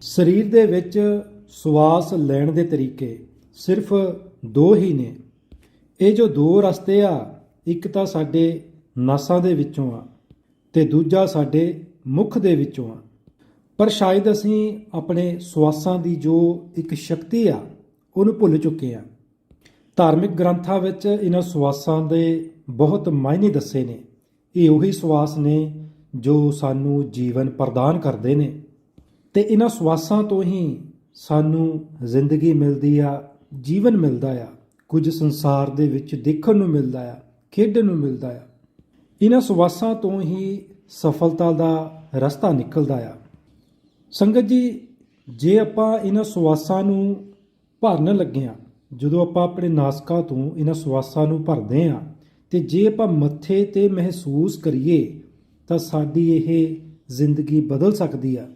ਸਰੀਰ ਦੇ ਵਿੱਚ ਸਵਾਸ ਲੈਣ ਦੇ ਤਰੀਕੇ ਸਿਰਫ ਦੋ ਹੀ ਨੇ। ਇਹ ਜੋ ਦੋ ਰਸਤੇ ਆ, ਇੱਕ ਤਾਂ ਸਾਡੇ ਨਾਸਾਂ ਦੇ ਵਿੱਚੋਂ ਆ ਤੇ ਦੂਜਾ ਸਾਡੇ ਮੁਖ ਦੇ ਵਿੱਚੋਂ ਆ। ਪਰ ਸ਼ਾਇਦ ਅਸੀਂ ਆਪਣੇ ਸਵਾਸਾਂ ਦੀ ਜੋ ਇੱਕ ਸ਼ਕਤੀ ਆ, ਉਹਨੂੰ ਭੁੱਲ ਚੁੱਕੇ ਆ। ਧਾਰਮਿਕ ਗ੍ਰੰਥਾਂ ਵਿੱਚ ਇਹਨਾਂ ਸਵਾਸਾਂ ਦੇ ਬਹੁਤ ਮਾਇਨੇ ਦੱਸੇ ਨੇ। ਇਹ ਉਹੀ ਸਵਾਸ ਨੇ ਜੋ ਸਾਨੂੰ ਜੀਵਨ ਪ੍ਰਦਾਨ ਕਰਦੇ ਨੇ। ਤੇ ਇਹਨਾਂ ਸਵਾਸਾਂ ਤੋਂ ਹੀ ਸਾਨੂੰ ਜ਼ਿੰਦਗੀ ਮਿਲਦੀ ਆ, ਜੀਵਨ ਮਿਲਦਾ ਆ, ਕੁਝ ਸੰਸਾਰ ਦੇ ਵਿੱਚ ਦੇਖਣ ਨੂੰ ਮਿਲਦਾ ਆ, ਖੇਡਣ ਨੂੰ ਮਿਲਦਾ ਆ। ਇਹਨਾਂ ਸਵਾਸਾਂ ਤੋਂ ਹੀ ਸਫਲਤਾ ਦਾ ਰਸਤਾ ਨਿਕਲਦਾ ਆ। ਸੰਗਤ ਜੀ, ਜੇ ਆਪਾਂ ਇਹਨਾਂ ਸਵਾਸਾਂ ਨੂੰ ਭਰਨ ਲੱਗੇ ਆ, ਜਦੋਂ ਆਪਾਂ ਆਪਣੇ ਨਾਸਕਾ ਤੋਂ ਇਹਨਾਂ ਸਵਾਸਾਂ ਨੂੰ ਭਰਦੇ ਆ, ਤੇ ਜੇ ਆਪਾਂ ਮੱਥੇ ਤੇ ਮਹਿਸੂਸ ਕਰੀਏ, ਤਾਂ ਸਾਡੀ ਇਹ ਜ਼ਿੰਦਗੀ ਬਦਲ ਸਕਦੀ ਆ।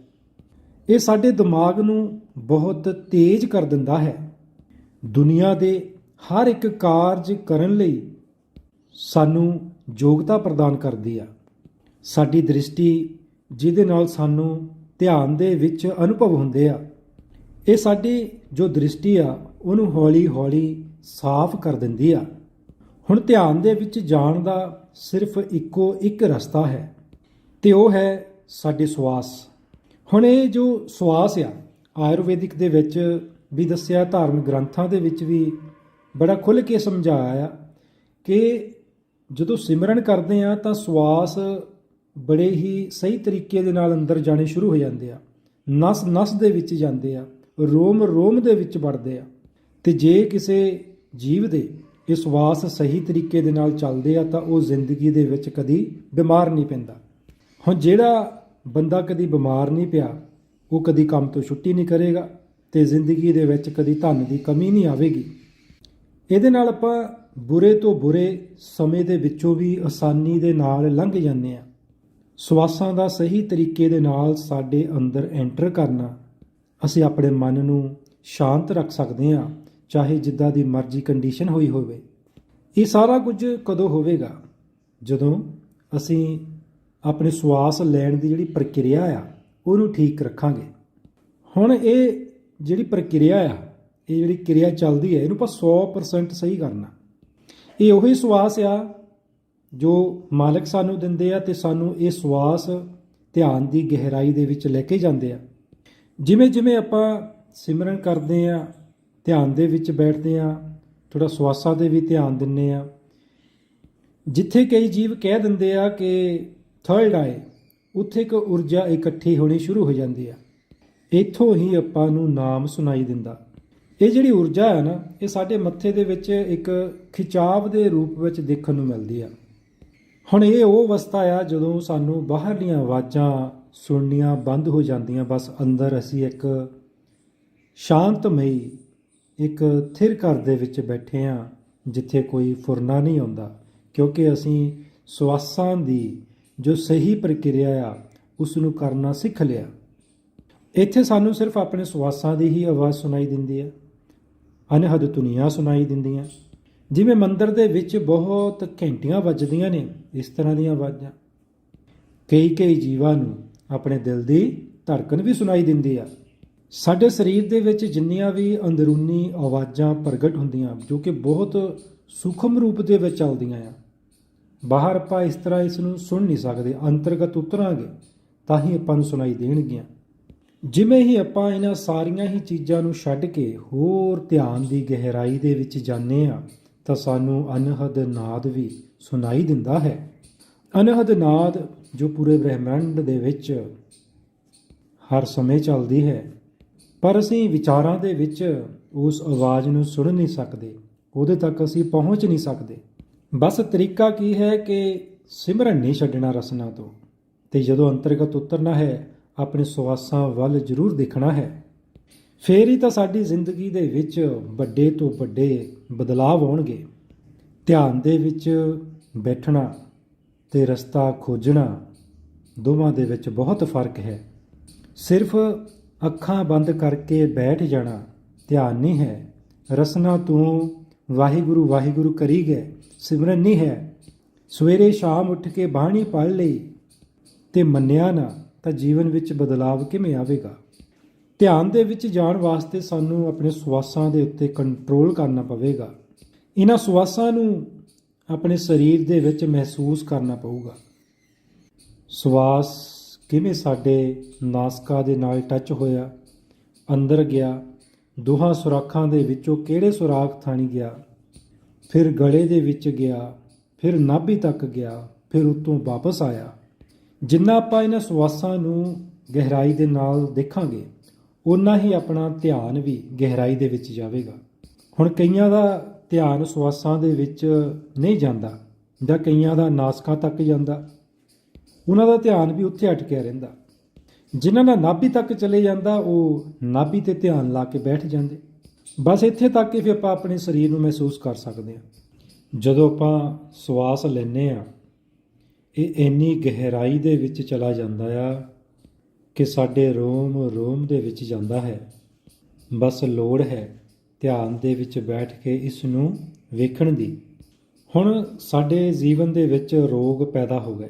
ਇਹ ਸਾਡੇ ਦਿਮਾਗ ਨੂੰ ਬਹੁਤ ਤੇਜ਼ ਕਰ ਦਿੰਦਾ ਹੈ। ਦੁਨੀਆ ਦੇ ਹਰ ਇੱਕ ਕਾਰਜ ਕਰਨ ਲਈ ਸਾਨੂੰ ਯੋਗਤਾ ਪ੍ਰਦਾਨ ਕਰਦੀ ਆ। ਸਾਡੀ ਦ੍ਰਿਸ਼ਟੀ ਜਿਹਦੇ ਨਾਲ ਸਾਨੂੰ ਧਿਆਨ ਦੇ ਵਿੱਚ ਅਨੁਭਵ ਹੁੰਦੇ ਆ। ਇਹ ਸਾਡੀ ਜੋ ਦ੍ਰਿਸ਼ਟੀ ਆ, ਉਹਨੂੰ ਹੌਲੀ-ਹੌਲੀ ਸਾਫ਼ ਕਰ ਦਿੰਦੀ ਆ। ਹੁਣ ਧਿਆਨ ਦੇ ਵਿੱਚ ਜਾਣ ਦਾ ਸਿਰਫ ਇੱਕੋ ਇੱਕ ਰਸਤਾ ਹੈ, ਤੇ ਉਹ ਹੈ ਸਾਡੇ ਸਵਾਸ। ਹੁਣ ਇਹ ਜੋ ਸਵਾਸ ਆ, ਆਯੁਰਵੈਦਿਕ ਦੇ ਵਿੱਚ ਵੀ ਦੱਸਿਆ, ਧਾਰਮਿਕ ਗ੍ਰੰਥਾਂ ਦੇ ਵਿੱਚ ਵੀ ਬੜਾ ਖੁੱਲ੍ਹ ਕੇ ਸਮਝਾਇਆ ਆ ਕਿ ਜਦੋਂ ਸਿਮਰਨ ਕਰਦੇ ਆ ਤਾਂ ਸਵਾਸ ਬੜੇ ਹੀ ਸਹੀ ਤਰੀਕੇ ਦੇ ਨਾਲ ਅੰਦਰ ਜਾਣੇ ਸ਼ੁਰੂ ਹੋ ਜਾਂਦੇ ਆ। ਨਸ ਨਸ ਦੇ ਵਿੱਚ ਜਾਂਦੇ ਆ, ਰੋਮ ਰੋਮ ਦੇ ਵਿੱਚ ਵੜਦੇ ਆ। ਤੇ ਜੇ ਕਿਸੇ ਜੀਵ ਦੇ ਇਹ ਸਵਾਸ ਸਹੀ ਤਰੀਕੇ ਦੇ ਨਾਲ ਚੱਲਦੇ ਆ ਤਾਂ ਉਹ ਜ਼ਿੰਦਗੀ ਦੇ ਵਿੱਚ ਕਦੀ ਬਿਮਾਰ ਨਹੀਂ ਪੈਂਦਾ। ਹੁਣ ਜਿਹੜਾ ਬੰਦਾ ਕਦੀ ਬਿਮਾਰ ਨਹੀਂ ਪਿਆ, ਉਹ ਕਦੀ ਕੰਮ ਤੋਂ ਛੁੱਟੀ ਨਹੀਂ ਕਰੇਗਾ ਤੇ ਜ਼ਿੰਦਗੀ ਦੇ ਵਿੱਚ ਕਦੀ ਧਨ ਦੀ ਕਮੀ ਨਹੀਂ ਆਵੇਗੀ। ਇਹਦੇ ਨਾਲ ਆਪਾਂ ਬੁਰੇ ਤੋਂ ਬੁਰੇ ਸਮੇਂ ਦੇ ਵਿੱਚੋਂ ਵੀ ਆਸਾਨੀ ਦੇ ਨਾਲ ਲੰਘ ਜਾਂਦੇ ਆ ਸਵਾਸਾਂ ਦਾ ਸਹੀ ਤਰੀਕੇ ਦੇ ਨਾਲ ਸਾਡੇ ਅੰਦਰ ਐਂਟਰ ਕਰਨਾ, ਅਸੀਂ ਆਪਣੇ ਮਨ ਨੂੰ ਸ਼ਾਂਤ ਰੱਖ ਸਕਦੇ ਹਾਂ, ਚਾਹੇ ਜਿੱਦਾਂ ਦੀ ਮਰਜ਼ੀ ਕੰਡੀਸ਼ਨ ਹੋਈ ਹੋਵੇ। ਇਹ ਸਾਰਾ ਕੁਝ ਕਦੋਂ ਹੋਵੇਗਾ? ਜਦੋਂ ਅਸੀਂ ਆਪਣੇ ਸਵਾਸ ਲੈਣ ਦੀ ਜਿਹੜੀ ਪ੍ਰਕਿਰਿਆ ਆ, ਉਹਨੂੰ ਠੀਕ ਰੱਖਾਂਗੇ। ਹੁਣ ਇਹ ਜਿਹੜੀ ਪ੍ਰਕਿਰਿਆ ਆ, ਇਹ ਜਿਹੜੀ ਕਿਰਿਆ ਚੱਲਦੀ ਹੈ ਇਹਨੂੰ ਆਪਾਂ 100% ਸਹੀ ਕਰਨਾ। ਇਹ ਉਹੀ ਸਵਾਸ ਆ ਜੋ ਮਾਲਕ ਸਾਨੂੰ ਦਿੰਦੇ ਆ ਤੇ ਸਾਨੂੰ ਇਹ ਸਵਾਸ ਧਿਆਨ ਦੀ ਗਹਿਰਾਈ ਦੇ ਵਿੱਚ ਲੈ ਕੇ ਜਾਂਦੇ ਆ। ਜਿਵੇਂ ਜਿਵੇਂ ਆਪਾਂ ਸਿਮਰਨ ਕਰਦੇ ਆ, ਧਿਆਨ ਦੇ ਵਿੱਚ ਬੈਠਦੇ ਆ ਥੋੜਾ ਸਵਾਸਾਂ ਦੇ ਵੀ ਧਿਆਨ ਦਿੰਨੇ ਆ। ਜਿੱਥੇ ਕਈ ਜੀਵ ਕਹਿ ਦਿੰਦੇ ਆ ਕਿ ਥਰਡ ਆਏ ਉੱਥੇ ਇੱਕ ਊਰਜਾ ਇਕੱਠੀ ਹੋਣੀ ਸ਼ੁਰੂ ਹੋ ਜਾਂਦੀ ਆ। ਇੱਥੋਂ ਹੀ ਆਪਾਂ ਨੂੰ ਨਾਮ ਸੁਣਾਈ ਦਿੰਦਾ। ਇਹ ਜਿਹੜੀ ਊਰਜਾ ਹੈ ਨਾ, ਇਹ ਸਾਡੇ ਮੱਥੇ ਦੇ ਵਿੱਚ ਇੱਕ ਖਿਚਾਵ ਦੇ ਰੂਪ ਵਿੱਚ ਦੇਖਣ ਨੂੰ ਮਿਲਦੀ ਆ। ਹੁਣ ਇਹ ਉਹ ਅਵਸਥਾ ਆ ਜਦੋਂ ਸਾਨੂੰ ਬਾਹਰਲੀਆਂ ਆਵਾਜ਼ਾਂ, ਸੁਣਨੀਆਂ ਬੰਦ ਹੋ ਜਾਂਦੀਆਂ। ਬਸ ਅੰਦਰ ਅਸੀਂ ਇੱਕ ਸ਼ਾਂਤਮਈ, ਇੱਕ ਥਿਰ ਘਰ ਦੇ ਵਿੱਚ ਬੈਠੇ ਆ, ਜਿੱਥੇ ਕੋਈ ਫੁਰਨਾ ਨਹੀਂ ਆਉਂਦਾ। ਕਿਉਂਕਿ ਅਸੀਂ ਸਵਾਸਾਂ ਦੀ ਜੋ ਸਹੀ ਪ੍ਰਕਿਰਿਆ ਆ ਉਸ ਨੂੰ ਕਰਨਾ ਸਿੱਖ ਲਿਆ। ਇੱਥੇ ਸਾਨੂੰ ਸਿਰਫ ਆਪਣੇ ਸਵਾਸਾਂ ਦੀ ਹੀ ਆਵਾਜ਼ ਸੁਣਾਈ ਦਿੰਦੀ ਹੈ ਅਨਹਦ ਧੁਨੀਆਂ ਸੁਣਾਈ ਦਿੰਦੀਆਂ। ਜਿਵੇਂ ਮੰਦਰ ਦੇ ਵਿੱਚ ਬਹੁਤ ਘੰਟੀਆਂ ਵੱਜਦੀਆਂ ਨੇ, ਇਸ ਤਰ੍ਹਾਂ ਦੀਆਂ ਆਵਾਜ਼ਾਂ। ਕਈ ਕਈ ਜੀਵਾਂ ਨੂੰ ਆਪਣੇ ਦਿਲ ਦੀ ਧੜਕਣ ਵੀ ਸੁਣਾਈ ਦਿੰਦੀ ਆ। ਸਾਡੇ ਸਰੀਰ ਦੇ ਵਿੱਚ ਜਿੰਨੀਆਂ ਵੀ ਅੰਦਰੂਨੀ ਆਵਾਜ਼ਾਂ ਪ੍ਰਗਟ ਹੁੰਦੀਆਂ, ਜੋ ਕਿ ਬਹੁਤ ਸੂਖਮ ਰੂਪ ਦੇ ਵਿੱਚ ਚੱਲਦੀਆਂ ਆ ਬਾਹਰ ਆਪਾਂ ਇਸ ਤਰ੍ਹਾਂ ਇਸ ਨੂੰ ਸੁਣ ਨਹੀਂ ਸਕਦੇ, ਅੰਤਰਗਤ ਉਤਰਾਂਗੇ, ਤਾਂ ਹੀ ਆਪਾਂ ਨੂੰ ਸੁਣਾਈ ਦੇਣਗੀਆਂ। ਜਿਵੇਂ ਹੀ ਆਪਾਂ ਇਹਨਾਂ ਸਾਰੀਆਂ ਹੀ ਚੀਜ਼ਾਂ ਨੂੰ ਛੱਡ ਕੇ ਹੋਰ ਧਿਆਨ ਦੀ ਗਹਿਰਾਈ ਦੇ ਵਿੱਚ ਜਾਂਦੇ ਆ ਤਾਂ ਸਾਨੂੰ ਅਨਹਦ ਨਾਦ ਵੀ ਸੁਣਾਈ ਦਿੰਦਾ ਹੈ। ਅਨਹਦ ਨਾਦ ਜੋ ਪੂਰੇ ਬ੍ਰਹਿਮੰਡ ਦੇ ਵਿੱਚ ਹਰ ਸਮੇਂ ਚੱਲਦੀ ਹੈ, ਪਰ ਅਸੀਂ ਵਿਚਾਰਾਂ ਦੇ ਵਿੱਚ ਉਸ ਆਵਾਜ਼ ਨੂੰ ਸੁਣ ਨਹੀਂ ਸਕਦੇ, ਉਹਦੇ ਤੱਕ ਅਸੀਂ ਪਹੁੰਚ ਨਹੀਂ ਸਕਦੇ। ਬਸ ਤਰੀਕਾ ਕੀ ਹੈ ਕਿ ਸਿਮਰਨ ਨਹੀਂ ਛੱਡਣਾ ਰਸਨਾ ਤੋਂ, ਤੇ ਜਦੋਂ ਅੰਤਰਗਤ ਉਤਰਨਾ ਹੈ, ਆਪਣੇ ਸੁਆਸਾਂ ਵੱਲ ਜ਼ਰੂਰ ਦੇਖਣਾ ਹੈ। ਫੇਰ ਹੀ ਤਾਂ ਸਾਡੀ ਜ਼ਿੰਦਗੀ ਦੇ ਵਿੱਚ ਵੱਡੇ ਤੋਂ ਵੱਡੇ ਬਦਲਾਅ ਆਉਣਗੇ। ਧਿਆਨ ਦੇ ਵਿੱਚ ਬੈਠਣਾ ਤੇ ਰਸਤਾ ਖੋਜਣਾ, ਦੋਵਾਂ ਦੇ ਵਿੱਚ ਬਹੁਤ ਫ਼ਰਕ ਹੈ। ਸਿਰਫ ਅੱਖਾਂ ਬੰਦ ਕਰਕੇ ਬੈਠ ਜਾਣਾ ਧਿਆਨ ਨਹੀਂ ਹੈ। ਰਸਨਾ ਤੋਂ ਵਾਹਿਗੁਰੂ ਵਾਹਿਗੁਰੂ ਕਰੀ ਗਏ। ਸਿਮਰਨ ਨਹੀਂ ਹੈ। ਸਵੇਰੇ ਸ਼ਾਮ ਉੱਠ ਕੇ ਬਾਣੀ ਪੜ੍ਹ ਲਈ ਤੇ ਮੰਨਿਆ ਨਾ, ਤਾਂ ਜੀਵਨ ਵਿੱਚ ਬਦਲਾਵ ਕਿਵੇਂ ਆਵੇਗਾ? ਧਿਆਨ ਦੇ ਵਿੱਚ ਜਾਣ ਵਾਸਤੇ ਸਾਨੂੰ ਆਪਣੇ ਸਵਾਸਾਂ ਦੇ ਉੱਤੇ ਕੰਟਰੋਲ ਕਰਨਾ ਪਵੇਗਾ। ਇਹਨਾਂ ਸਵਾਸਾਂ ਨੂੰ ਆਪਣੇ ਸਰੀਰ ਦੇ ਵਿੱਚ ਮਹਿਸੂਸ ਕਰਨਾ ਪਊਗਾ। ਸਵਾਸ ਕਿਵੇਂ ਸਾਡੇ ਨਾਸਕਾ ਦੇ ਨਾਲ ਟੱਚ ਹੋਇਆ, ਅੰਦਰ ਗਿਆ, ਦੋਹਾਂ ਸੁਰਾਖਾਂ ਦੇ ਵਿੱਚੋਂ ਕਿਹੜੇ ਸੁਰਾਖ ਥਾਣੀ ਗਿਆ ਫਿਰ ਗਲੇ ਦੇ ਵਿੱਚ ਗਿਆ, ਫਿਰ ਨਾਭੀ ਤੱਕ ਗਿਆ, ਫਿਰ ਉਤੋਂ ਵਾਪਸ ਆਇਆ। ਜਿੰਨਾ ਆਪਾਂ ਇਹਨਾਂ ਸਵਾਸਾਂ ਨੂੰ ਗਹਿਰਾਈ ਦੇ ਨਾਲ ਦੇਖਾਂਗੇ ਉਨਾ ਹੀ ਆਪਣਾ ਧਿਆਨ ਵੀ ਗਹਿਰਾਈ ਦੇ ਵਿੱਚ ਜਾਵੇਗਾ। ਹੁਣ ਕਈਆਂ ਦਾ ਧਿਆਨ ਸਵਾਸਾਂ ਦੇ ਵਿੱਚ ਨਹੀਂ ਜਾਂਦਾ, ਜਾਂ ਕਈਆਂ ਦਾ ਨਾਸਕਾਂ ਤੱਕ ਜਾਂਦਾ। ਉਹਨਾਂ ਦਾ ਧਿਆਨ ਵੀ ਉੱਥੇ ਅਟਕਿਆ ਰਹਿੰਦਾ। ਜਿਨ੍ਹਾਂ ਦਾ ਨਾਭੀ ਤੱਕ ਚਲੇ ਜਾਂਦਾ, ਉਹ ਨਾਭੀ ਤੇ ਧਿਆਨ ਲਾ ਕੇ ਬੈਠ ਜਾਂਦੇ। ਬਸ ਇੱਥੇ ਤੱਕ ਕਿ ਫਿਰ ਆਪਾਂ ਆਪਣੇ ਸਰੀਰ ਨੂੰ ਮਹਿਸੂਸ ਕਰ ਸਕਦੇ ਹਾਂ। ਜਦੋਂ ਆਪਾਂ ਸਵਾਸ ਲੈਨੇ ਆ ਇਹ ਇੰਨੀ ਗਹਿਰਾਈ ਦੇ ਵਿੱਚ ਚਲਾ ਜਾਂਦਾ ਆ ਕਿ ਸਾਡੇ ਰੋਮ ਰੋਮ ਦੇ ਵਿੱਚ ਜਾਂਦਾ ਹੈ। ਬਸ ਲੋੜ ਹੈ ਧਿਆਨ ਦੇ ਵਿੱਚ ਬੈਠ ਕੇ ਇਸ ਨੂੰ ਵੇਖਣ ਦੀ। ਹੁਣ ਸਾਡੇ ਜੀਵਨ ਦੇ ਵਿੱਚ ਰੋਗ ਪੈਦਾ ਹੋ ਗਏ।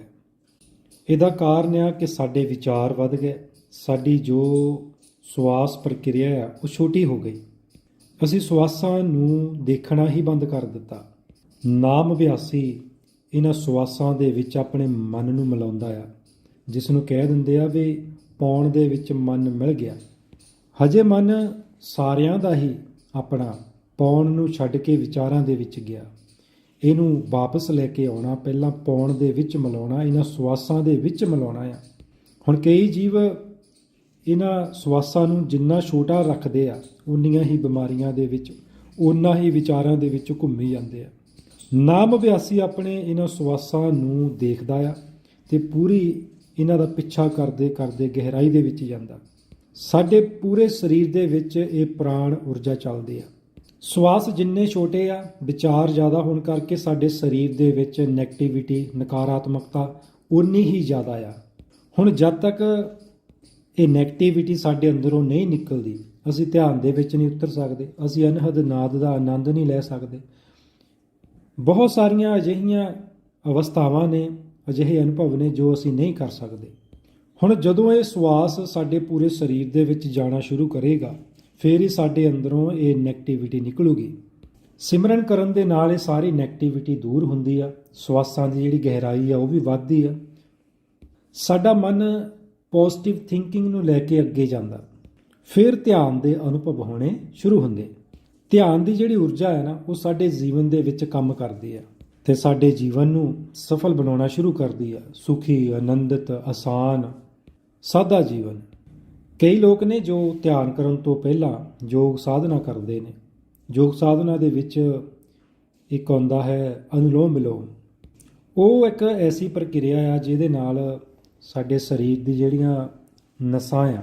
ਇਹਦਾ ਕਾਰਨ ਆ ਕਿ ਸਾਡੇ ਵਿਚਾਰ ਵੱਧ ਗਏ। ਸਾਡੀ ਜੋ ਸਵਾਸ ਪ੍ਰਕਿਰਿਆ ਆ, ਉਹ ਛੋਟੀ ਹੋ ਗਈ। ਅਸੀਂ ਸਵਾਸਾਂ ਨੂੰ ਦੇਖਣਾ ਹੀ ਬੰਦ ਕਰ ਦਿੱਤਾ। ਨਾਮ ਅਭਿਆਸੀ ਇਹਨਾਂ ਸਵਾਸਾਂ ਦੇ ਵਿੱਚ ਆਪਣੇ ਮਨ ਨੂੰ ਮਿਲਾਉਂਦਾ ਆ ਜਿਸ ਨੂੰ ਕਹਿ ਦਿੰਦੇ ਆ ਵੀ ਪੌਣ ਦੇ ਵਿੱਚ ਮਨ ਮਿਲ ਗਿਆ। ਹਜੇ ਮਨ ਸਾਰਿਆਂ ਦਾ ਹੀ ਆਪਣਾ ਪੌਣ ਨੂੰ ਛੱਡ ਕੇ ਵਿਚਾਰਾਂ ਦੇ ਵਿੱਚ ਗਿਆ। ਇਹਨੂੰ ਵਾਪਸ ਲੈ ਕੇ ਆਉਣਾ, ਪਹਿਲਾਂ ਪੌਣ ਦੇ ਵਿੱਚ ਮਿਲਾਉਣਾ, ਇਹਨਾਂ ਸਵਾਸਾਂ ਦੇ ਵਿੱਚ ਮਿਲਾਉਣਾ ਆ। ਹੁਣ ਕਈ ਜੀਵ ਇਹਨਾਂ ਸਵਾਸਾਂ ਨੂੰ ਜਿੰਨਾ ਛੋਟਾ ਰੱਖਦੇ ਆ, ਉਨੀਆਂ ਹੀ ਬਿਮਾਰੀਆਂ ਦੇ ਵਿੱਚ, ਉਨਾ ਹੀ ਵਿਚਾਰਾਂ ਦੇ ਵਿੱਚ ਘੁੰਮੀ ਜਾਂਦੇ ਆ। ਨਾਮ ਅਭਿਆਸੀ ਆਪਣੇ ਇਹਨਾਂ ਸਵਾਸਾਂ ਨੂੰ ਦੇਖਦਾ ਆ ਤੇ ਪੂਰੀ ਇਹਨਾਂ ਦਾ ਪਿੱਛਾ ਕਰਦੇ ਕਰਦੇ ਗਹਿਰਾਈ ਦੇ ਵਿੱਚ ਜਾਂਦਾ। ਸਾਡੇ ਪੂਰੇ ਸਰੀਰ ਦੇ ਵਿੱਚ ਇਹ ਪ੍ਰਾਣ ਊਰਜਾ ਚੱਲਦੀ ਆ। ਸਵਾਸ ਜਿੰਨੇ ਛੋਟੇ ਆ, ਵਿਚਾਰ ਜ਼ਿਆਦਾ ਹੋਣ ਕਰਕੇ ਸਾਡੇ ਸਰੀਰ ਦੇ ਵਿੱਚ 네ਗੇਟਿਵਿਟੀ ਨਕਾਰਾਤਮਕਤਾ ਉਨੀ ਹੀ ਜ਼ਿਆਦਾ ਆ। ਹੁਣ ਜਦ ਤੱਕ ਇਹ 네ਗੇਟਿਵਿਟੀ ਸਾਡੇ ਅੰਦਰੋਂ ਨਹੀਂ ਨਿਕਲਦੀ। ਅਸੀਂ ਧਿਆਨ ਦੇ ਵਿੱਚ ਨਹੀਂ ਉਤਰ ਸਕਦੇ। ਅਸੀਂ ਅਨਹਦ ਨਾਦ ਦਾ ਆਨੰਦ ਨਹੀਂ ਲੈ ਸਕਦੇ। ਬਹੁਤ ਸਾਰੀਆਂ ਅਜਿਹੀਆਂ ਅਵਸਥਾਵਾਂ ਨੇ, ਅਜਿਹੇ ਅਨੁਭਵ ਨੇ ਜੋ ਅਸੀਂ ਨਹੀਂ ਕਰ ਸਕਦੇ। ਹੁਣ ਜਦੋਂ ਇਹ ਸਵਾਸ ਸਾਡੇ ਪੂਰੇ ਸਰੀਰ ਦੇ ਵਿੱਚ ਜਾਣਾ ਸ਼ੁਰੂ ਕਰੇਗਾ, ਫਿਰ ਹੀ ਸਾਡੇ ਅੰਦਰੋਂ ਇਹ 네ਗੇਟਿਵਿਟੀ ਨਿਕਲੂਗੀ। ਸਿਮਰਨ ਕਰਨ ਦੇ ਨਾਲ ਇਹ ਸਾਰੀ 네ਗੇਟਿਵਿਟੀ ਦੂਰ ਹੁੰਦੀ ਆ। ਸਵਾਸਾਂ ਦੀ ਜਿਹੜੀ ਗਹਿਰਾਈ ਆ, ਉਹ ਵੀ ਵੱਧਦੀ ਆ। ਸਾਡਾ ਮਨ ਪੋਜ਼ਿਟਿਵ ਥਿੰਕਿੰਗ ਨੂੰ ਲੈ ਕੇ ਅੱਗੇ ਜਾਂਦਾ। ਫਿਰ ਧਿਆਨ ਦੇ ਅਨੁਭਵ ਹੋਣੇ ਸ਼ੁਰੂ ਹੁੰਦੇ। ਧਿਆਨ ਦੀ ਜਿਹੜੀ ਊਰਜਾ ਹੈ ਨਾ, ਉਹ ਸਾਡੇ ਜੀਵਨ ਦੇ ਵਿੱਚ ਕੰਮ ਕਰਦੀ ਹੈ ਤੇ ਸਾਡੇ ਜੀਵਨ ਨੂੰ ਸਫਲ ਬਣਾਉਣਾ ਸ਼ੁਰੂ ਕਰਦੀ ਹੈ। ਸੁਖੀ, ਆਨੰਦਿਤ, ਆਸਾਨ, ਸਾਦਾ ਜੀਵਨ। ਕਈ ਲੋਕ ਨੇ ਜੋ ਧਿਆਨ ਕਰਨ ਤੋਂ ਪਹਿਲਾਂ ਯੋਗ ਸਾਧਨਾ ਕਰਦੇ ਨੇ। ਯੋਗ ਸਾਧਨਾ ਦੇ ਵਿੱਚ ਇੱਕ ਆਉਂਦਾ ਹੈ ਅਨੁਲੋਮ ਵਿਲੋਮ ਉਹ ਇੱਕ ਐਸੀ ਪ੍ਰਕਿਰਿਆ ਆ ਜਿਹਦੇ ਨਾਲ ਸਾਡੇ ਸਰੀਰ ਦੀ ਜਿਹੜੀਆਂ ਨਸਾਂ ਆ,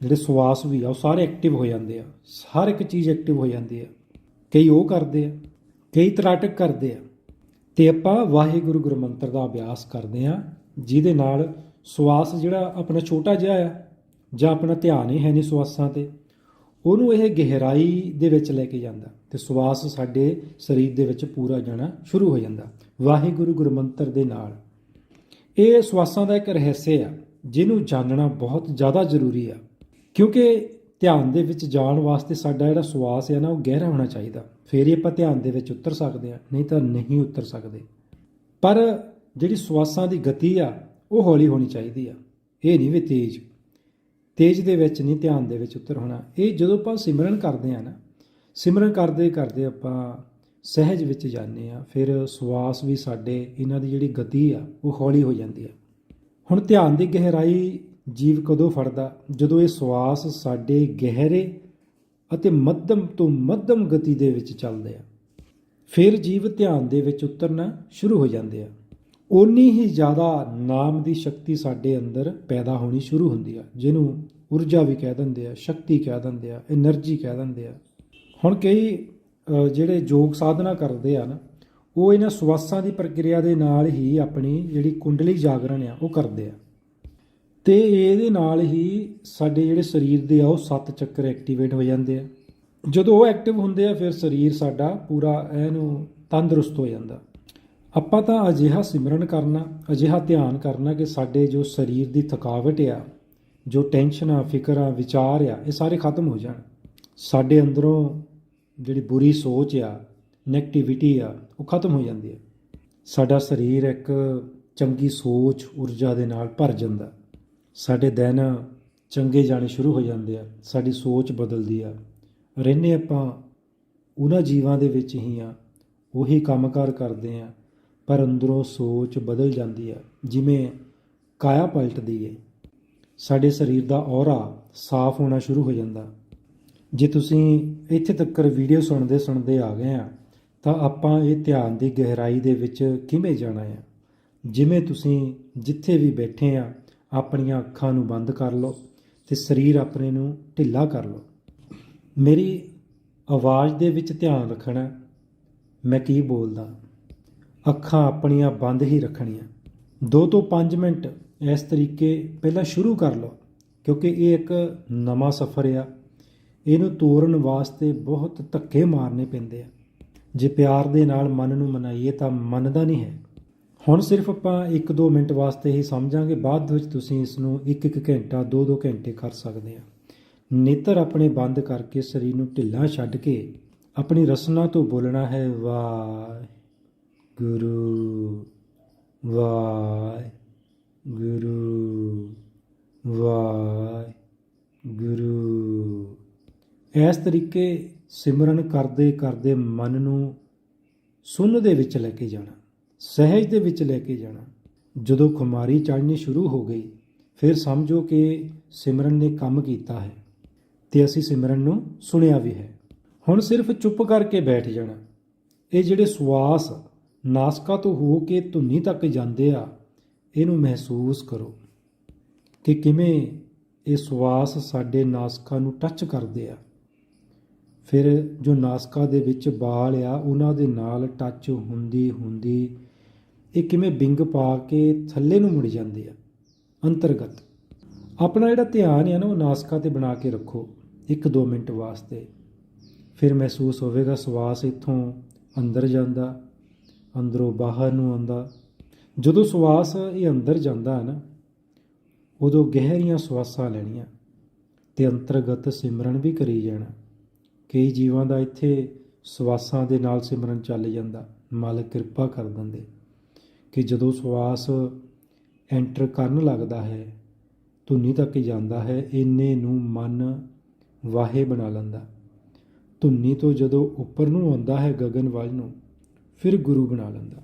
ਜਿਹੜੇ ਸਵਾਸ ਵੀ ਆ, ਉਹ ਸਾਰੇ ਐਕਟਿਵ ਹੋ ਜਾਂਦੇ ਆ। ਹਰ ਇੱਕ ਚੀਜ਼ ਐਕਟਿਵ ਹੋ ਜਾਂਦੀ ਆ। ਕਈ ਉਹ ਕਰਦੇ ਆ, ਕਈ ਤਰਾਟਕ ਕਰਦੇ ਆ। ਤੇ ਆਪਾਂ ਵਾਹਿਗੁਰੂ ਗੁਰੂ ਮੰਤਰ ਦਾ ਅਭਿਆਸ ਕਰਦੇ ਆ, ਜਿਹਦੇ ਨਾਲ ਸਵਾਸ ਜਿਹੜਾ ਆਪਣਾ ਛੋਟਾ ਜਿਹਾ ਆ, ਜਾਂ ਆਪਣਾ ਧਿਆਨ ਹੀ ਹੈ ਨਹੀਂ ਸਵਾਸਾਂ ਤੇ, ਉਹਨੂੰ ਇਹ ਗਹਿਰਾਈ ਦੇ ਵਿੱਚ ਲੈ ਕੇ ਜਾਂਦਾ। ਤੇ ਸਵਾਸ ਸਾਡੇ ਸਰੀਰ ਦੇ ਵਿੱਚ ਪੂਰਾ ਜਾਣਾ ਸ਼ੁਰੂ ਹੋ ਜਾਂਦਾ। ਵਾਹਿਗੁਰੂ ਗੁਰੂ ਮੰਤਰ ਦੇ ਨਾਲ। ਇਹ ਸਵਾਸਾਂ ਦਾ ਇੱਕ ਰਹੱਸ ਆ, ਜਿਹਨੂੰ ਜਾਣਨਾ ਬਹੁਤ ਜ਼ਿਆਦਾ ਜ਼ਰੂਰੀ ਆ, ਕਿਉਂਕਿ ਧਿਆਨ ਦੇ ਵਿੱਚ ਜਾਣ ਵਾਸਤੇ ਸਾਡਾ ਜਿਹੜਾ ਸਵਾਸ ਹੈ ਨਾ, ਉਹ ਗਹਿਰਾ ਹੋਣਾ ਚਾਹੀਦਾ। ਫੇਰ ਹੀ ਆਪਾਂ ਧਿਆਨ ਦੇ ਵਿੱਚ ਉਤਰ ਸਕਦੇ ਆ, ਨਹੀਂ ਤਾਂ ਨਹੀਂ ਉਤਰ ਸਕਦੇ। ਪਰ ਜਿਹੜੀ ਸਵਾਸਾਂ ਦੀ ਗਤੀ ਆ, ਉਹ ਹੌਲੀ ਹੋਣੀ ਚਾਹੀਦੀ ਆ। ਇਹ ਨਹੀਂ ਵੀ ਤੇਜ਼। ਤੇਜ਼ ਦੇ ਵਿੱਚ ਨਹੀਂ, ਧਿਆਨ ਦੇ ਵਿੱਚ ਉਤਰ ਹੋਣਾ। ਇਹ ਜਦੋਂ ਆਪਾਂ ਸਿਮਰਨ ਕਰਦੇ ਆ ਨਾ, ਸਿਮਰਨ ਕਰਦੇ ਕਰਦੇ ਆਪਾਂ ਸਹਿਜ ਵਿੱਚ ਜਾਂਦੇ ਆ ਫਿਰ ਸਵਾਸ ਵੀ ਸਾਡੇ ਇਹਨਾਂ ਦੀ ਜਿਹੜੀ ਗਤੀ ਆ, ਉਹ ਹੌਲੀ ਹੋ ਜਾਂਦੀ ਆ। ਹੁਣ ਧਿਆਨ ਦੀ ਗਹਿਰਾਈ ਜੀਵ ਕਦੋਂ ਫੜਦਾ? ਜਦੋਂ ਇਹ ਸਵਾਸ ਸਾਡੇ ਗਹਿਰੇ ਅਤੇ ਮੱਧਮ ਤੋਂ ਮੱਧਮ ਗਤੀ ਦੇ ਵਿੱਚ ਚੱਲਦੇ ਆ। ਫਿਰ ਜੀਵ ਧਿਆਨ ਦੇ ਵਿੱਚ ਉਤਰਨਾ ਸ਼ੁਰੂ ਹੋ ਜਾਂਦੇ ਆ। ਉਨੀ ਹੀ ਜ਼ਿਆਦਾ ਨਾਮ ਦੀ ਸ਼ਕਤੀ ਸਾਡੇ ਅੰਦਰ ਪੈਦਾ ਹੋਣੀ ਸ਼ੁਰੂ ਹੁੰਦੀ ਆ, ਜਿਹਨੂੰ ਊਰਜਾ ਵੀ ਕਹਿ ਦਿੰਦੇ ਆ, ਸ਼ਕਤੀ ਕਹਿ ਦਿੰਦੇ ਆ એનર્ਜੀ ਕਹਿ ਦਿੰਦੇ ਆ। ਹੁਣ ਕਈ ਜਿਹੜੇ ਯੋਗ ਸਾਧਨਾ ਕਰਦੇ ਆ ਨਾ, ਉਹ ਇਹਨਾਂ ਸਵਾਸਾਂ ਦੀ ਪ੍ਰਕਿਰਿਆ ਦੇ ਨਾਲ ਹੀ ਆਪਣੀ ਜਿਹੜੀ ਕੁੰਡਲੀ ਜਾਗਰਣ ਆ, ਉਹ ਕਰਦੇ ਆ। ਤੇ ਇਹਦੇ ਨਾਲ ਹੀ ਸਾਡੇ ਜਿਹੜੇ ਸਰੀਰ ਦੇ ਆ, ਉਹ ਸੱਤ ਚੱਕਰ ਐਕਟੀਵੇਟ ਹੋ ਜਾਂਦੇ ਆ। ਜਦੋਂ ਉਹ ਐਕਟਿਵ ਹੁੰਦੇ ਆ, ਫਿਰ ਸਰੀਰ ਸਾਡਾ ਪੂਰਾ ਇਹਨੂੰ ਤੰਦਰੁਸਤ ਹੋ ਜਾਂਦਾ। ਆਪਾਂ ਤਾਂ ਅਜਿਹਾ ਸਿਮਰਨ ਕਰਨਾ, ਅਜਿਹਾ ਧਿਆਨ ਕਰਨਾ ਕਿ ਸਾਡੇ ਜੋ ਸਰੀਰ ਦੀ ਥਕਾਵਟ ਆ, ਜੋ ਟੈਂਸ਼ਨਾਂ ਫਿਕਰ ਆ ਵਿਚਾਰ ਆ, ਇਹ ਸਾਰੇ ਖਤਮ ਹੋ ਜਾਣ। ਸਾਡੇ ਅੰਦਰੋਂ ਜਿਹੜੀ ਬੁਰੀ ਸੋਚ ਆ ਨੈਗੇਟਿਵਿਟੀ ਆ, ਉਹ ਖਤਮ ਹੋ ਜਾਂਦੀ ਹੈ। ਸਾਡਾ ਸਰੀਰ ਇੱਕ ਚੰਗੀ ਸੋਚ, ਊਰਜਾ ਦੇ ਨਾਲ ਭਰ ਜਾਂਦਾ। ਸਾਡੇ ਦਿਨ ਚੰਗੇ ਜਾਣੇ ਸ਼ੁਰੂ ਹੋ ਜਾਂਦੇ ਆ, ਸਾਡੀ ਸੋਚ ਬਦਲਦੀ ਆ। ਰਹਿੰਦੇ ਆਪਾਂ, ਉਹਨਾਂ ਜੀਵਾਂ ਦੇ ਵਿੱਚ ਹੀ ਆ, ਉਹੀ ਕੰਮਕਾਰ ਕਰਦੇ ਆ, ਪਰ ਅੰਦਰੋਂ ਸੋਚ ਬਦਲ ਜਾਂਦੀ ਆ, ਜਿਵੇਂ ਕਾਇਆ ਪਲਟਦੀ ਏ। ਸਾਡੇ ਸਰੀਰ ਦਾ ਔਰਾ ਸਾਫ਼ ਹੋਣਾ ਸ਼ੁਰੂ ਹੋ ਜਾਂਦਾ। ਜੇ ਤੁਸੀਂ ਇੱਥੇ ਤੱਕ ਵੀਡੀਓ ਸੁਣਦੇ ਸੁਣਦੇ ਆ ਗਏ ਆ। ਤਾਂ ਆਪਾਂ ਇਹ ਧਿਆਨ ਦੀ ਗਹਿਰਾਈ ਦੇ ਵਿੱਚ ਕਿਵੇਂ ਜਾਣਾ ਆ? ਜਿਵੇਂ ਤੁਸੀਂ ਜਿੱਥੇ ਵੀ ਬੈਠੇ ਆ, ਆਪਣੀਆਂ ਅੱਖਾਂ ਨੂੰ ਬੰਦ ਕਰ ਲਓ ਤੇ ਸਰੀਰ ਆਪਣੇ ਨੂੰ ਢਿੱਲਾ ਕਰ ਲਓ। ਮੇਰੀ ਆਵਾਜ਼ ਦੇ ਵਿੱਚ ਧਿਆਨ ਰੱਖਣਾ, ਮੈਂ ਕੀ ਬੋਲਦਾ? ਅੱਖਾਂ ਆਪਣੀਆਂ ਬੰਦ ਹੀ ਰੱਖਣੀਆਂ। 2 ਤੋਂ 5 ਮਿੰਟ ਇਸ ਤਰੀਕੇ ਪਹਿਲਾਂ ਸ਼ੁਰੂ ਕਰ ਲਓ, ਕਿਉਂਕਿ ਇਹ ਇੱਕ ਨਵਾਂ ਸਫ਼ਰ ਆ। ਇਹਨੂੰ ਤੋਰਨ ਵਾਸਤੇ ਬਹੁਤ ਧੱਕੇ ਮਾਰਨੇ ਪੈਂਦੇ ਆ। ਜੇ ਪਿਆਰ ਦੇ ਨਾਲ ਮਨ ਨੂੰ ਮਨਾਈਏ ਤਾਂ ਮੰਨਦਾ ਨਹੀਂ ਹੈ। ਹੁਣ ਸਿਰਫ ਆਪਾਂ 1-2 ਮਿੰਟ ਵਾਸਤੇ ਹੀ ਸਮਝਾਂਗੇ, ਬਾਅਦ ਵਿੱਚ ਤੁਸੀਂ ਇਸ ਨੂੰ 1-1 ਘੰਟਾ 2-2 ਘੰਟੇ ਕਰ ਸਕਦੇ ਆ। ਨੇਤਰ ਆਪਣੇ ਬੰਦ ਕਰਕੇ ਸਰੀਰ ਨੂੰ ਢਿੱਲਾ ਛੱਡ ਕੇ ਆਪਣੀ ਰਸਨਾ ਤੋਂ ਬੋਲਣਾ ਹੈ ਵਾਹਿ ਗੁਰੂ ਵਾਹਿ ਗੁਰੂ ਵਾਹਿ ਗੁਰੂ ਇਸ ਤਰੀਕੇ ਸਿਮਰਨ ਕਰਦੇ ਕਰਦੇ ਮਨ ਨੂੰ ਸੁੰਨ ਦੇ ਵਿੱਚ ਲੈ ਕੇ ਜਾਣਾ, ਸਹਿਜ ਦੇ ਵਿੱਚ ਲੈ ਕੇ ਜਾਣਾ। ਜਦੋਂ ਖੁਮਾਰੀ ਚੜ੍ਹਨੀ ਸ਼ੁਰੂ ਹੋ ਗਈ, ਫਿਰ ਸਮਝੋ ਕਿ ਸਿਮਰਨ ਨੇ ਕੰਮ ਕੀਤਾ ਹੈ ਤੇ ਅਸੀਂ ਸਿਮਰਨ ਨੂੰ ਸੁਣਿਆ ਵੀ ਹੈ। ਹੁਣ ਸਿਰਫ ਚੁੱਪ ਕਰਕੇ ਬੈਠ ਜਾਣਾ। ਇਹ ਜਿਹੜੇ ਸਵਾਸ ਨਾਸਕਾ ਤੋਂ ਹੋ ਕੇ ਧੁਨੀ ਤੱਕ ਜਾਂਦੇ ਆ, ਇਹਨੂੰ ਮਹਿਸੂਸ ਕਰੋ ਕਿ ਕਿਵੇਂ ਇਹ ਸਵਾਸ ਸਾਡੇ ਨਾਸਕਾ ਨੂੰ ਟੱਚ ਕਰਦੇ ਆ। ਫਿਰ ਜੋ ਨਾਸਕਾ ਦੇ ਵਿੱਚ ਬਾਲ ਆ, ਉਹਨਾਂ ਦੇ ਨਾਲ ਟੱਚ ਹੁੰਦੀ ਹੁੰਦੀ ਇਹ ਕਿਵੇਂ ਬਿੰਗ ਪਾ ਕੇ ਥੱਲੇ ਨੂੰ ਮੁੜ ਜਾਂਦੇ ਆ? ਅੰਤਰਗਤ। ਆਪਣਾ ਜਿਹੜਾ ਧਿਆਨ ਹੈ ਨਾ, ਉਹ ਨਾਸਕਾ ਤੇ ਬਣਾ ਕੇ ਰੱਖੋ 1-2 ਮਿੰਟ ਵਾਸਤੇ। ਫਿਰ ਮਹਿਸੂਸ ਹੋਵੇਗਾ ਸਵਾਸ ਇੱਥੋਂ ਅੰਦਰ ਜਾਂਦਾ, ਅੰਦਰੋਂ ਬਾਹਰ ਨੂੰ ਆਉਂਦਾ। ਜਦੋਂ ਸਵਾਸ ਇਹ ਅੰਦਰ ਜਾਂਦਾ ਹੈ ਨਾ, ਉਦੋਂ ਗਹਿਰੀਆਂ ਸਵਾਸਾਂ ਲੈਣੀਆਂ ਤੇ ਅੰਤਰਗਤ ਸਿਮਰਨ ਵੀ ਕਰੀ ਜਾਣਾ। ਕਈ ਜੀਵਾਂ ਦਾ ਇੱਥੇ ਸਵਾਸਾਂ ਦੇ ਨਾਲ ਸਿਮਰਨ ਚੱਲ ਜਾਂਦਾ। ਮਾਲਕ ਕਿਰਪਾ ਕਰ ਦਿੰਦੇ। ਕਿ ਜਦੋਂ ਸਵਾਸ ਐਂਟਰ ਕਰਨ ਲੱਗਦਾ ਹੈ, ਧੁਨੀ ਤੱਕ ਜਾਂਦਾ ਹੈ ਇੰਨੇ ਨੂੰ ਮਨ ਵਾਹੇ ਬਣਾ ਲੈਂਦਾ। ਧੁਨੀ ਤੋਂ ਜਦੋਂ ਉੱਪਰ ਨੂੰ ਆਉਂਦਾ ਹੈ ਗਗਨ ਵੱਲ ਨੂੰ, ਫਿਰ ਗੁਰੂ ਬਣਾ ਲੈਂਦਾ।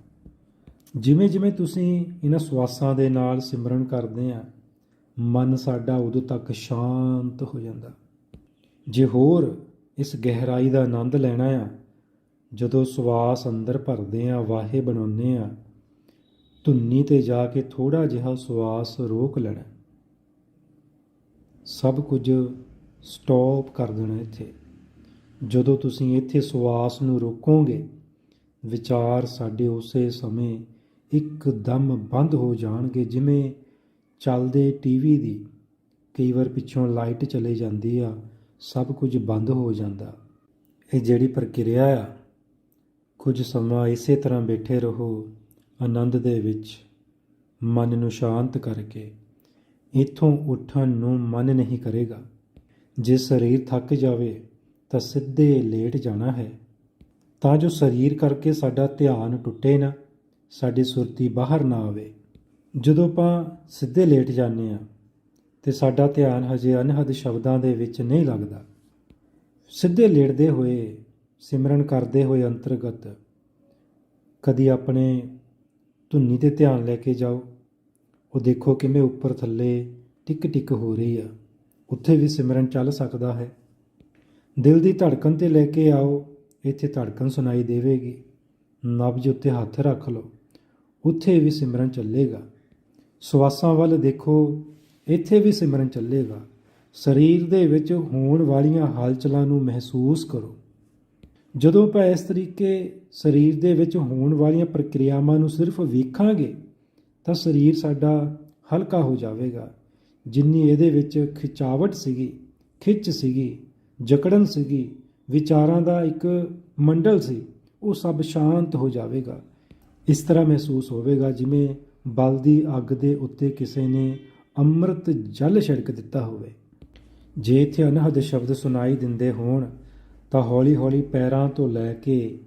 ਜਿਵੇਂ ਜਿਵੇਂ ਤੁਸੀਂ ਇਹਨਾਂ ਸਵਾਸਾਂ ਦੇ ਨਾਲ ਸਿਮਰਨ ਕਰਦੇ ਆ, ਮਨ ਸਾਡਾ ਉਦੋਂ ਤੱਕ ਸ਼ਾਂਤ ਹੋ ਜਾਂਦਾ। ਜੇ ਹੋਰ ਇਸ ਗਹਿਰਾਈ ਦਾ ਆਨੰਦ ਲੈਣਾ ਆ। ਜਦੋਂ ਸਵਾਸ ਅੰਦਰ ਭਰਦੇ ਆ, ਵਾਹੇ ਬਣਾਉਂਦੇ ਆ, ਧੁੰਨੀ ਤੇ ਜਾ ਕੇ ਥੋੜਾ ਜਿਹਾ ਸਵਾਸ ਰੋਕ ਲੈਣਾ। ਸਭ ਕੁਝ ਸਟਾਪ ਕਰ ਦੇਣਾ ਇੱਥੇ। ਜਦੋਂ ਤੁਸੀਂ ਇੱਥੇ ਸਵਾਸ ਨੂੰ ਰੋਕੋਗੇ, ਵਿਚਾਰ ਸਾਡੇ ਉਸੇ ਸਮੇਂ ਇੱਕਦਮ ਬੰਦ ਹੋ ਜਾਣਗੇ, ਜਿਵੇਂ ਚੱਲਦੇ ਟੀਵੀ ਦੀ ਕਈ ਵਾਰ ਪਿੱਛੋਂ ਲਾਈਟ ਚਲੇ ਜਾਂਦੀ ਆ ਸਭ ਕੁਝ ਬੰਦ ਹੋ ਜਾਂਦਾ। ਇਹ ਜਿਹੜੀ ਪ੍ਰਕਿਰਿਆ ਆ, ਕੁਝ ਸਮਾਂ ਇਸੇ ਤਰ੍ਹਾਂ ਬੈਠੇ ਰਹੋ ਆਨੰਦ ਦੇ ਵਿੱਚ, ਮਨ ਨੂੰ ਸ਼ਾਂਤ ਕਰਕੇ। ਇਥੋਂ ਉੱਠਣ ਨੂੰ ਮਨ ਨਹੀਂ ਕਰੇਗਾ। ਜੇ ਸਰੀਰ ਥੱਕ ਜਾਵੇ, ਤਾਂ ਸਿੱਧੇ ਲੇਟ ਜਾਣਾ ਹੈ। ਤਾਂ ਜੋ ਸਰੀਰ ਕਰਕੇ ਸਾਡਾ ਧਿਆਨ ਟੁੱਟੇ ਨਾ, ਸਾਡੀ ਸੁਰਤੀ ਬਾਹਰ ਨਾ ਆਵੇ। ਜਦੋਂ ਆਪਾਂ ਸਿੱਧੇ ਲੇਟ ਜਾਂਦੇ ਆ ਤੇ ਸਾਡਾ ਧਿਆਨ ਹਜੇ ਅਨਹਦ ਸ਼ਬਦਾਂ ਦੇ ਵਿੱਚ ਨਹੀਂ ਲੱਗਦਾ। ਸਿੱਧੇ ਲੇਟਦੇ ਹੋਏ, ਸਿਮਰਨ ਕਰਦੇ ਹੋਏ ਅੰਤਰਗਤ, ਕਦੀ ਆਪਣੇ ਧੁੰਨੀ ਤੇ ਧਿਆਨ ਲੈ ਕੇ ਜਾਓ। ਉਹ ਦੇਖੋ ਕਿਵੇਂ ਉੱਪਰ ਥੱਲੇ ਟਿਕ ਟਿਕ ਹੋ ਰਹੀ ਆ। ਉੱਥੇ ਵੀ ਸਿਮਰਨ ਚੱਲ ਸਕਦਾ ਹੈ। ਦਿਲ ਦੀ ਧੜਕਣ ਤੇ ਲੈ ਕੇ ਆਓ। ਇੱਥੇ ਧੜਕਣ ਸੁਣਾਈ ਦੇਵੇਗੀ। ਨਬਜ ਉੱਤੇ ਹੱਥ ਰੱਖ ਲਓ। ਉੱਥੇ ਵੀ ਸਿਮਰਨ ਚੱਲੇਗਾ। ਸਵਾਸਾਂ ਵੱਲ ਦੇਖੋ। ਇੱਥੇ ਵੀ ਸਿਮਰਨ ਚੱਲੇਗਾ। ਸਰੀਰ ਦੇ ਵਿੱਚ ਹੋਣ ਵਾਲੀਆਂ ਹਲਚਲਾਂ ਨੂੰ ਮਹਿਸੂਸ ਕਰੋ। ਜਦੋਂ ਆਪਾਂ ਇਸ ਤਰੀਕੇ ਸਰੀਰ ਦੇ ਵਿੱਚ ਹੋਣ ਵਾਲੀਆਂ ਪ੍ਰਕਿਰਿਆਵਾਂ ਨੂੰ ਸਿਰਫ ਵੇਖਾਂਗੇ, ਤਾਂ ਸਰੀਰ ਸਾਡਾ ਹਲਕਾ ਹੋ ਜਾਵੇਗਾ। ਜਿੰਨੀ ਇਹਦੇ ਵਿੱਚ ਖਿਚਾਵਟ ਸੀਗੀ, ਖਿੱਚ ਸੀਗੀ, ਜਕੜਨ ਸੀਗੀ, ਵਿਚਾਰਾਂ ਦਾ ਇੱਕ ਮੰਡਲ ਸੀ, ਉਹ ਸਭ ਸ਼ਾਂਤ ਹੋ ਜਾਵੇਗਾ। ਇਸ ਤਰ੍ਹਾਂ ਮਹਿਸੂਸ ਹੋਵੇਗਾ ਜਿਵੇਂ ਬਲਦੀ ਅੱਗ ਦੇ ਉੱਤੇ ਕਿਸੇ ਨੇ ਅੰਮ੍ਰਿਤ ਜਲ ਛਿੜਕ ਦਿੱਤਾ ਹੋਵੇ। ਜੇ ਇੱਥੇ ਅਨਹਦ ਸ਼ਬਦ ਸੁਣਾਈ ਦਿੰਦੇ ਹੋਣ, ਤਾਂ ਹੌਲੀ-ਹੌਲੀ ਪੈਰਾਂ ਤੋਂ ਲੈ ਕੇ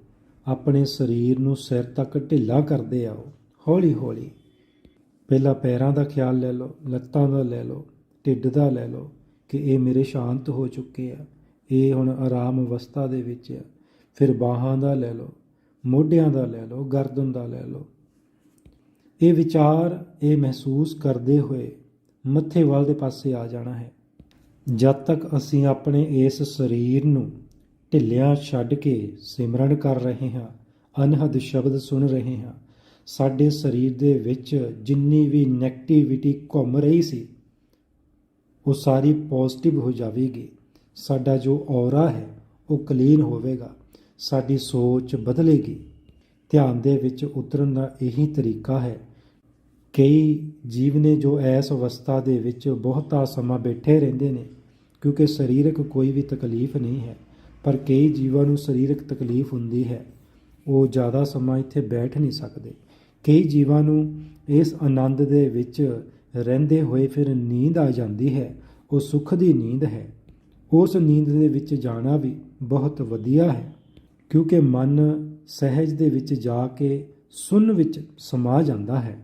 ਆਪਣੇ ਸਰੀਰ ਨੂੰ ਸਿਰ ਤੱਕ ਢਿੱਲਾ ਕਰਦੇ ਆਓ। ਹੌਲੀ-ਹੌਲੀ। ਪਹਿਲਾਂ ਪੈਰਾਂ ਦਾ ਖਿਆਲ ਲੈ ਲਓ, ਲੱਤਾਂ ਦਾ ਲੈ ਲਓ, ਢਿੱਡ ਦਾ ਲੈ ਲਓ ਕਿ ਇਹ ਮੇਰੇ ਸ਼ਾਂਤ ਹੋ ਚੁੱਕੇ ਆ। ਇਹ ਹੁਣ ਆਰਾਮ ਅਵਸਥਾ ਦੇ ਵਿੱਚ ਆ। ਫਿਰ ਬਾਹਾਂ ਦਾ ਲੈ ਲਓ, ਮੋਢਿਆਂ ਦਾ ਲੈ ਲਓ, ਗਰਦਨ ਦਾ ਲੈ ਲਓ। ਇਹ ਵਿਚਾਰ, ਇਹ ਮਹਿਸੂਸ ਕਰਦੇ ਹੋਏ ਮੱਥੇ ਵੱਲ ਦੇ ਪਾਸੇ ਆ ਜਾਣਾ ਹੈ। ਜਦ ਤੱਕ ਅਸੀਂ ਆਪਣੇ ਇਸ ਸਰੀਰ ਨੂੰ ਢਿੱਲਿਆਂ ਛੱਡ ਕੇ ਸਿਮਰਨ ਕਰ ਰਹੇ ਹਾਂ, ਅਨਹਦ ਸ਼ਬਦ ਸੁਣ ਰਹੇ ਹਾਂ, ਸਾਡੇ ਸਰੀਰ ਦੇ ਵਿੱਚ ਜਿੰਨੀ ਵੀ ਨੈਗੇਟਿਵਿਟੀ ਘੁੰਮ ਰਹੀ ਸੀ, ਉਹ ਸਾਰੀ ਪੋਜ਼ਿਟਿਵ ਹੋ ਜਾਵੇਗੀ। ਸਾਡਾ ਜੋ ਔਰਾ ਹੈ, ਉਹ ਕਲੀਨ ਹੋਵੇਗਾ। ਸਾਡੀ ਸੋਚ ਬਦਲੇਗੀ। ਧਿਆਨ ਦੇ ਵਿੱਚ ਉਤਰਨ ਦਾ ਇਹੀ ਤਰੀਕਾ ਹੈ ਕਈ ਜੀਵ ਨੇ ਜੋ ਐਸ ਅਵਸਥਾ ਦੇ ਵਿੱਚ ਬਹੁਤਾ ਸਮਾਂ ਬੈਠੇ ਰਹਿੰਦੇ ਨੇ, ਕਿਉਂਕਿ ਸਰੀਰਕ ਕੋਈ ਵੀ ਤਕਲੀਫ ਨਹੀਂ ਹੈ, ਪਰ ਕਈ ਜੀਵਾਂ ਨੂੰ ਸਰੀਰਕ ਤਕਲੀਫ ਹੁੰਦੀ ਹੈ। ਉਹ ਜ਼ਿਆਦਾ ਸਮਾਂ ਇੱਥੇ ਬੈਠ ਨਹੀਂ ਸਕਦੇ। ਕਈ ਜੀਵਾਂ ਨੂੰ ਇਸ ਆਨੰਦ ਦੇ ਵਿੱਚ ਰਹਿੰਦੇ ਹੋਏ ਫਿਰ ਨੀਂਦ ਆ ਜਾਂਦੀ ਹੈ, ਉਹ ਸੁੱਖ ਦੀ ਨੀਂਦ ਹੈ। ਉਸ ਨੀਂਦ ਦੇ ਵਿੱਚ ਜਾਣਾ ਵੀ ਬਹੁਤ ਵਧੀਆ ਹੈ, ਕਿਉਂਕਿ ਮਨ ਸਹਿਜ ਦੇ ਵਿੱਚ ਜਾ ਕੇ ਸੁੰਨ ਵਿੱਚ ਸਮਾ ਜਾਂਦਾ ਹੈ।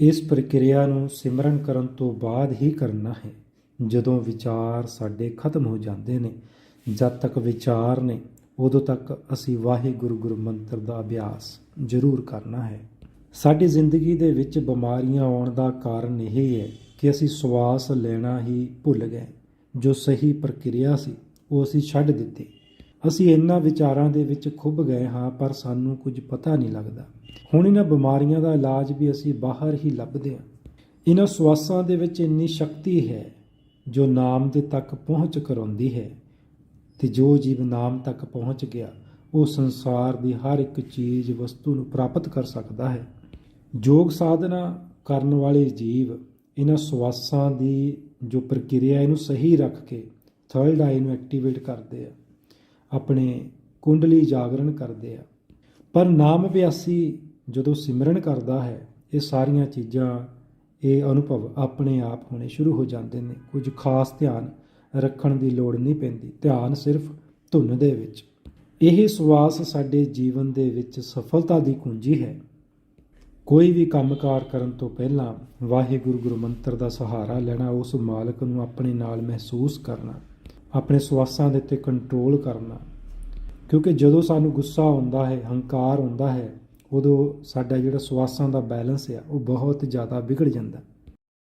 ਇਸ ਪ੍ਰਕਿਰਿਆ ਨੂੰ ਸਿਮਰਨ ਕਰਨ ਤੋਂ ਬਾਅਦ ਹੀ ਕਰਨਾ ਹੈ। ਜਦੋਂ ਵਿਚਾਰ ਸਾਡੇ ਖਤਮ ਹੋ ਜਾਂਦੇ ਨੇ, ਜਦ ਤੱਕ ਵਿਚਾਰ ਨੇ, ਉਦੋਂ ਤੱਕ ਅਸੀਂ ਵਾਹਿਗੁਰੂ ਗੁਰੂ ਮੰਤਰ ਦਾ ਅਭਿਆਸ ਜ਼ਰੂਰ ਕਰਨਾ ਹੈ। ਸਾਡੀ ਜ਼ਿੰਦਗੀ ਦੇ ਵਿੱਚ ਬਿਮਾਰੀਆਂ ਆਉਣ ਦਾ ਕਾਰਨ ਇਹ ਹੈ ਕਿ ਅਸੀਂ ਸਵਾਸ ਲੈਣਾ ਹੀ ਭੁੱਲ ਗਏ। ਜੋ ਸਹੀ ਪ੍ਰਕਿਰਿਆ ਸੀ, ਉਹ ਅਸੀਂ ਛੱਡ ਦਿੱਤੀ। ਅਸੀਂ ਇਹਨਾਂ ਵਿਚਾਰਾਂ ਦੇ ਵਿੱਚ ਖੁੱਭ ਗਏ ਹਾਂ, ਪਰ ਸਾਨੂੰ ਕੁਝ ਪਤਾ ਨਹੀਂ ਲੱਗਦਾ। ਹੁਣ ਇਹਨਾਂ ਬਿਮਾਰੀਆਂ ਦਾ ਇਲਾਜ ਵੀ ਅਸੀਂ ਬਾਹਰ ਹੀ ਲੱਭਦੇ ਹਾਂ। ਇਹਨਾਂ ਸਵਾਸਾਂ ਦੇ ਵਿੱਚ ਇੰਨੀ ਸ਼ਕਤੀ ਹੈ, ਜੋ ਨਾਮ ਦੇ ਤੱਕ ਪਹੁੰਚ ਕਰਾਉਂਦੀ ਹੈ ਤੇ ਜੋ ਜੀਵ ਨਾਮ ਤੱਕ ਪਹੁੰਚ ਗਿਆ, ਉਹ ਸੰਸਾਰ ਦੀ ਹਰ ਇੱਕ ਚੀਜ਼, ਵਸਤੂ ਨੂੰ ਪ੍ਰਾਪਤ ਕਰ ਸਕਦਾ ਹੈ। ਯੋਗ ਸਾਧਨਾ ਕਰਨ ਵਾਲੇ ਜੀਵ ਇਹਨਾਂ ਸਵਾਸਾਂ ਦੀ ਜੋ ਪ੍ਰਕਿਰਿਆ ਇਹਨੂੰ ਸਹੀ ਰੱਖ ਕੇ ਥਰਡ ਆਈ ਨੂੰ ਐਕਟੀਵੇਟ ਕਰਦੇ ਆ। ਆਪਣੇ ਕੁੰਡਲੀ ਜਾਗਰਣ ਕਰਦੇ ਆ। ਪਰ ਨਾਮ ਅਭਿਆਸੀ ਜਦੋਂ ਸਿਮਰਨ ਕਰਦਾ ਹੈ, ਇਹ ਸਾਰੀਆਂ ਚੀਜ਼ਾਂ, ਇਹ ਅਨੁਭਵ ਆਪਣੇ ਆਪ ਹੋਣੇ ਸ਼ੁਰੂ ਹੋ ਜਾਂਦੇ ਨੇ। ਕੁਝ ਖਾਸ ਧਿਆਨ ਰੱਖਣ ਦੀ ਲੋੜ ਨਹੀਂ ਪੈਂਦੀ, ਧਿਆਨ ਸਿਰਫ ਧੁਨ ਦੇ ਵਿੱਚ। ਇਹ ਸਵਾਸ ਸਾਡੇ ਜੀਵਨ ਦੇ ਵਿੱਚ ਸਫਲਤਾ ਦੀ ਕੁੰਜੀ ਹੈ। ਕੋਈ ਵੀ ਕੰਮਕਾਰ ਕਰਨ ਤੋਂ ਪਹਿਲਾਂ ਵਾਹਿਗੁਰੂ ਗੁਰੂ ਮੰਤਰ ਦਾ ਸਹਾਰਾ ਲੈਣਾ, ਉਸ ਮਾਲਕ ਨੂੰ ਆਪਣੇ ਨਾਲ ਮਹਿਸੂਸ ਕਰਨਾ। ਆਪਣੇ ਸਵਾਸਾਂ ਦੇ ਉੱਤੇ ਕੰਟਰੋਲ ਕਰਨਾ। ਕਿਉਂਕਿ ਜਦੋਂ ਸਾਨੂੰ ਗੁੱਸਾ ਆਉਂਦਾ ਹੈ, ਹੰਕਾਰ ਆਉਂਦਾ ਹੈ, ਉਦੋਂ ਸਾਡਾ ਜਿਹੜਾ ਸਵਾਸਾਂ ਦਾ ਬੈਲੈਂਸ ਆ, ਉਹ ਬਹੁਤ ਜ਼ਿਆਦਾ ਵਿਗੜ ਜਾਂਦਾ।